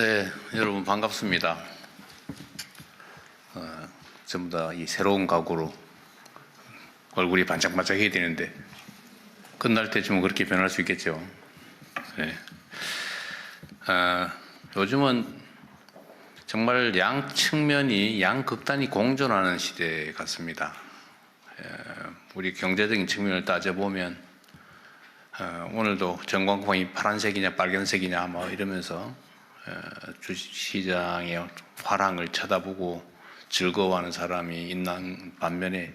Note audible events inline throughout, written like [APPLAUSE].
네, 여러분 반갑습니다. 어, 전부 다 이 새로운 각오로 얼굴이 반짝반짝해야 되는데 끝날 때쯤은 그렇게 변할 수 있겠죠. 네. 아, 요즘은 정말 양 측면이 양 극단이 공존하는 시대 같습니다. 에, 우리 경제적인 측면을 따져보면 어, 오늘도 전광판이 파란색이냐 빨간색이냐 뭐 이러면서 어, 주시장의 화랑을 쳐다보고 즐거워하는 사람이 있는 반면에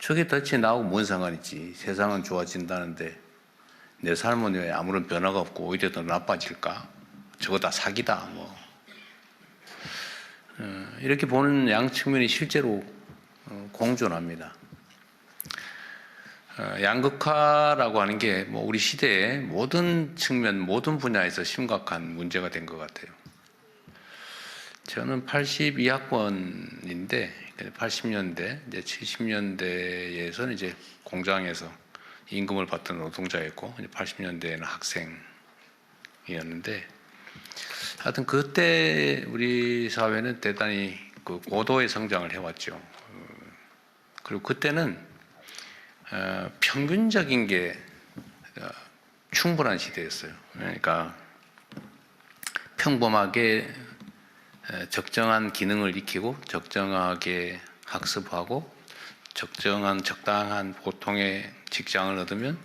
저게 덫이 나하고 뭔 상관있지? 세상은 좋아진다는데 내 삶은 왜 아무런 변화가 없고 오히려 더 나빠질까? 저거 다 사기다 뭐. 어, 이렇게 보는 양 측면이 실제로 어, 공존합니다. 어, 양극화라고 하는 게 뭐 우리 시대의 모든 측면, 모든 분야에서 심각한 문제가 된 것 같아요. 저는 82학번인데 80년대, 이제 70년대에서는 이제 공장에서 임금을 받던 노동자였고 80년대에는 학생이었는데 하여튼 그때 우리 사회는 대단히 그 고도의 성장을 해왔죠. 어, 그리고 그때는 어, 평균적인 게 어, 충분한 시대였어요. 그러니까 평범하게 에, 적정한 기능을 익히고 적정하게 학습하고 적정한 적당한 보통의 직장을 얻으면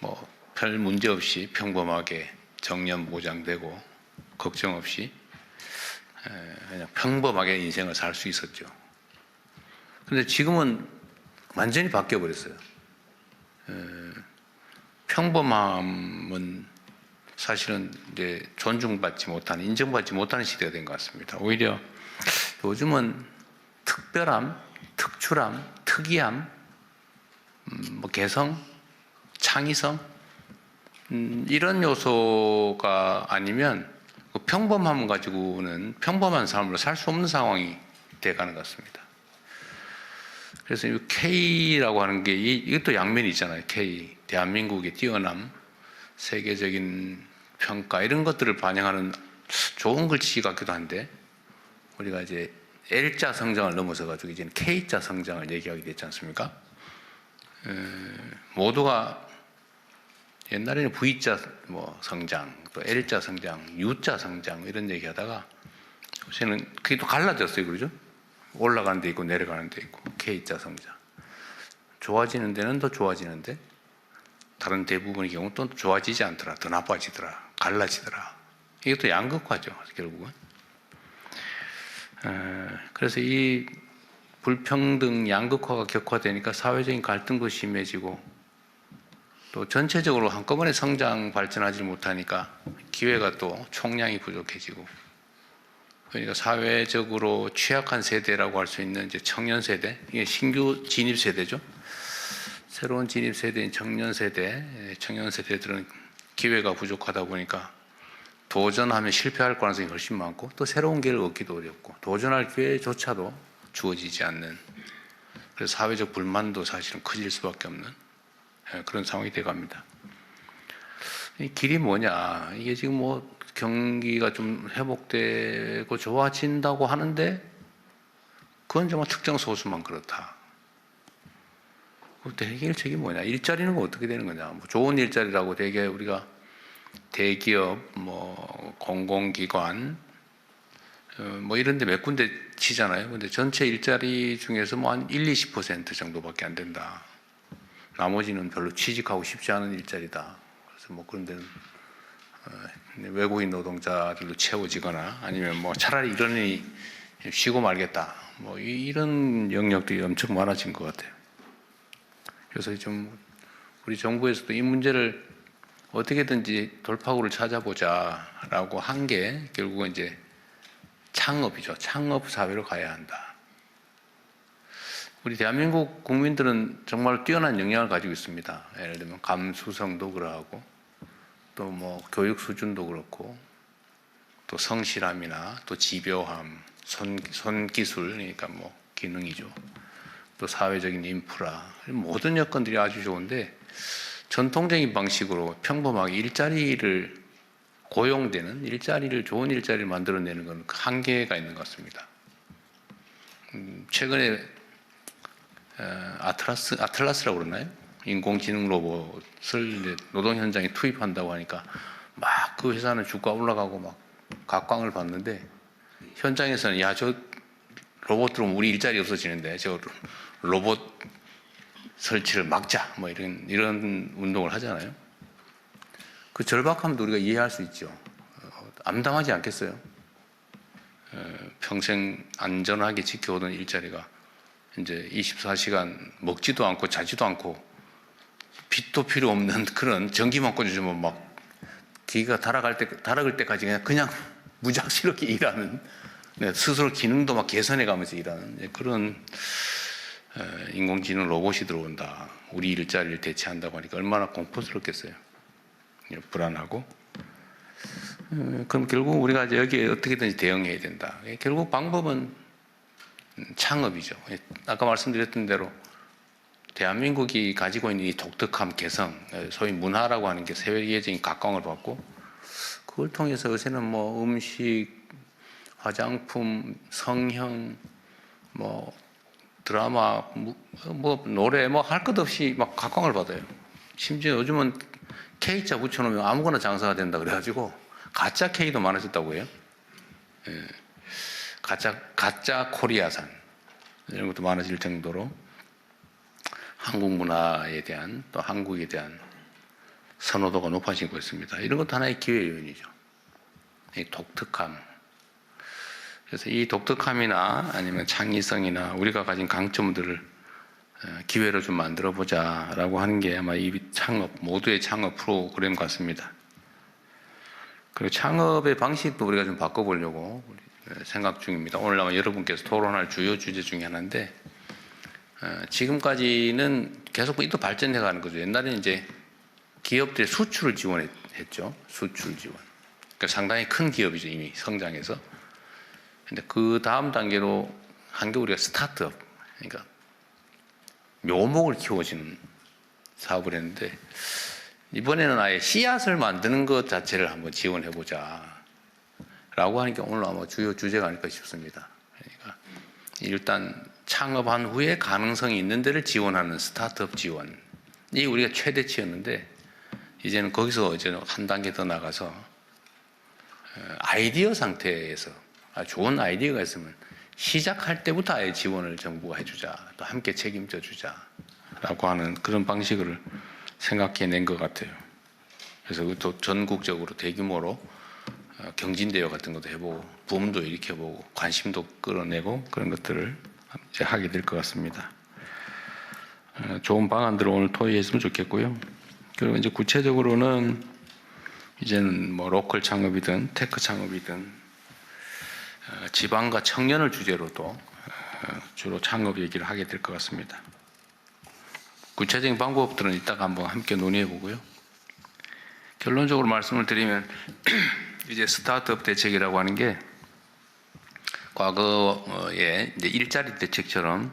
뭐 별 문제 없이 평범하게 정년 보장되고 걱정 없이 에, 그냥 평범하게 인생을 살 수 있었죠. 그런데 지금은 완전히 바뀌어 버렸어요. 평범함은 사실은 이제 존중받지 못하는 인정받지 못하는 시대가 된 것 같습니다. 오히려 요즘은 특별함, 특출함, 특이함, 음, 뭐 개성, 창의성 음, 이런 요소가 아니면 그 평범함 가지고는 평범한 삶으로 살 수 없는 상황이 돼가는 것 같습니다. 그래서 이 K라고 하는 게 이- 이것도 양면이 있잖아요. K 대한민국의 뛰어남, 세계적인 평가 이런 것들을 반영하는 좋은 글씨 같기도 한데 우리가 이제 L자 성장을 넘어서 가지고 이제는 K자 성장을 얘기하게 됐지 않습니까? 에, 모두가 옛날에는 V자 뭐 성장, 또 L자 성장, U자 성장 이런 얘기하다가 요새는 그게 또 갈라졌어요, 그러죠? 올라가는 데 있고 내려가는 데 있고 K자 성장. 좋아지는 데는 더 좋아지는데 다른 대부분의 경우 또 좋아지지 않더라, 더 나빠지더라, 갈라지더라. 이것도 양극화죠, 결국은. 에, 그래서 이 불평등, 양극화가 격화되니까 사회적인 갈등도 심해지고 또 전체적으로 한꺼번에 성장 발전하지 못하니까 기회가 또 총량이 부족해지고 그러니까 사회적으로 취약한 세대라고 할 수 있는 이제 청년 세대 이게 신규 진입 세대죠. 새로운 진입 세대인 청년 세대, 예, 청년 세대들은 기회가 부족하다 보니까 도전하면 실패할 가능성이 훨씬 많고 또 새로운 기회를 얻기도 어렵고 도전할 기회조차도 주어지지 않는 그래서 사회적 불만도 사실은 커질 수밖에 없는 예, 그런 상황이 돼갑니다. 이 길이 뭐냐? 이게 지금 뭐 경기가 좀 회복되고 좋아진다고 하는데 그건 정말 특정 소수만 그렇다. 그때 해결책이 뭐냐? 일자리는 뭐 어떻게 되는 거냐? 뭐 좋은 일자리라고 되게 우리가 대기업, 뭐 공공기관, 어, 뭐 이런 데 몇 군데 치잖아요. 근데 전체 일자리 중에서 뭐 한 1, 20% 정도밖에 안 된다. 나머지는 별로 취직하고 싶지 않은 일자리다. 그래서 뭐 그런 데는 어, 외국인 노동자들로 채워지거나 아니면 뭐 차라리 이런 일이 쉬고 말겠다. 뭐 이- 이런 영역들이 엄청 많아진 것 같아요. 그래서 좀 우리 정부에서도 이 문제를 어떻게든지 돌파구를 찾아보자라고 한 게 결국은 이제 창업이죠. 창업 사회로 가야 한다. 우리 대한민국 국민들은 정말 뛰어난 역량을 가지고 있습니다. 예를 들면 감수성도 그러하고 또 뭐 교육 수준도 그렇고 또 성실함이나 또 집요함, 손, 손기술 그러니까 뭐 기능이죠. 또 사회적인 인프라 모든 여건들이 아주 좋은데 전통적인 방식으로 평범하게 일자리를 고용되는 일자리를 좋은 일자리를 만들어내는 건 한계가 있는 것 같습니다. 음, 최근에 어, 아틀라스 아틀라스라고 그러나요? 인공지능 로봇을 노동 현장에 투입한다고 하니까 막 그 회사는 주가 올라가고 막 각광을 받는데 현장에서는 야 저 로봇 들어오면 우리 일자리 없어지는데 저 로봇 설치를 막자 뭐 이런 이런 운동을 하잖아요. 그 절박함도 우리가 이해할 수 있죠. 어, 암담하지 않겠어요? 어, 평생 안전하게 지켜오던 일자리가 이제 24시간 먹지도 않고 자지도 않고 빛도 필요 없는 [LAUGHS] 그런 전기만 꽂아주면 막 기가 달아갈 때 달아갈 때까지 그냥 그냥 무작스럽게 [LAUGHS] 일하는 네, 스스로 기능도 막 개선해 가면서 일하는 네, 그런 어, 인공지능 로봇이 들어온다. 우리 일자리를 대체한다고 하니까 얼마나 공포스럽겠어요. 예, 불안하고. 어, 그럼 결국 우리가 이제 여기에 어떻게든지 대응해야 된다. 예, 결국 방법은 음, 창업이죠. 예, 아까 말씀드렸던 대로 대한민국이 가지고 있는 이 독특함, 개성, 예, 소위 문화라고 하는 게 세계적인 각광을 받고 그걸 통해서 요새는 뭐 음식, 화장품, 성형, 뭐 드라마, 무- 뭐 노래, 뭐 할 것 없이 막 각광을 받아요. 심지어 요즘은 K자 붙여놓으면 아무거나 장사가 된다 그래가지고 가짜 K도 많아졌다고 해요. 예. 가짜 가짜 코리아산 이런 것도 많아질 정도로 한국 문화에 대한 또 한국에 대한 선호도가 높아지고 있습니다. 이런 것도 하나의 기회 요인이죠. 이 독특함. 그래서 이 독특함이나 아니면 창의성이나 우리가 가진 강점들을 어, 기회로 좀 만들어 보자라고 하는 게 아마 이 창업 모두의 창업 프로그램 같습니다. 그리고 창업의 방식도 우리가 좀 바꿔보려고 어, 생각 중입니다. 오늘 아마 여러분께서 토론할 주요 주제 중에 하나인데 어, 지금까지는 계속 뭐 이또 발전해 가는 거죠. 옛날에는 이제 기업들의 수출을 지원했죠. 수출 지원. 그러니까 상당히 큰 기업이죠. 이미 성장해서. 근데 그 다음 단계로 한게 우리가 스타트업. 그러니까 묘목을 키워지는 사업을 했는데 이번에는 아예 씨앗을 만드는 것 자체를 한번 지원해 보자. 라고 하는 게 오늘 아마 주요 주제가 아닐까 싶습니다. 그러니까 일단 창업한 후에 가능성이 있는 데를 지원하는 스타트업 지원. 이 우리가 최대치였는데 이제는 거기서 이제 한 단계 더 나가서 어, 아이디어 상태에서 아주 좋은 아이디어가 있으면 시작할 때부터 아예 지원을 정부가 해주자 또 함께 책임져 주자라고 하는 그런 방식을 생각해낸 것 같아요. 그래서 또 전국적으로 대규모로 어, 경진대회 같은 것도 해보고 붐도 일으켜보고 관심도 끌어내고 그런 것들을 이제 하게 될 것 같습니다. 어, 좋은 방안들을 오늘 토의했으면 좋겠고요. 그리고 이제 구체적으로는 이제는 뭐 로컬 창업이든 테크 창업이든 어, 지방과 청년을 주제로도 어, 주로 창업 얘기를 하게 될 것 같습니다. 구체적인 방법들은 이따가 한번 함께 논의해 보고요. 결론적으로 말씀을 드리면 [CLEARS THROAT] 이제 스타트업 대책이라고 하는 게 과거에 이제 일자리 대책처럼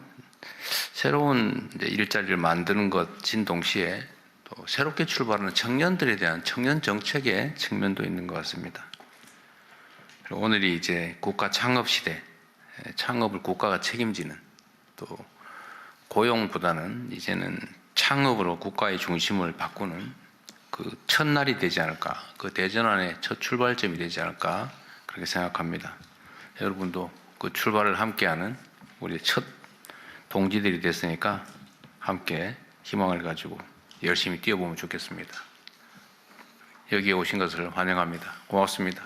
새로운 일자리를 만드는 것인 동시에 또 새롭게 출발하는 청년들에 대한 청년 정책의 측면도 있는 것 같습니다. 오늘이 이제 국가 창업 시대, 창업을 국가가 책임지는 또 고용보다는 이제는 창업으로 국가의 중심을 바꾸는 그 첫날이 되지 않을까, 그 대전환의 첫 출발점이 되지 않을까 그렇게 생각합니다. 여러분도 그 출발을 함께하는 우리 첫 동지들이 됐으니까 함께 희망을 가지고 열심히 뛰어보면 좋겠습니다. 여기에 오신 것을 환영합니다. 고맙습니다.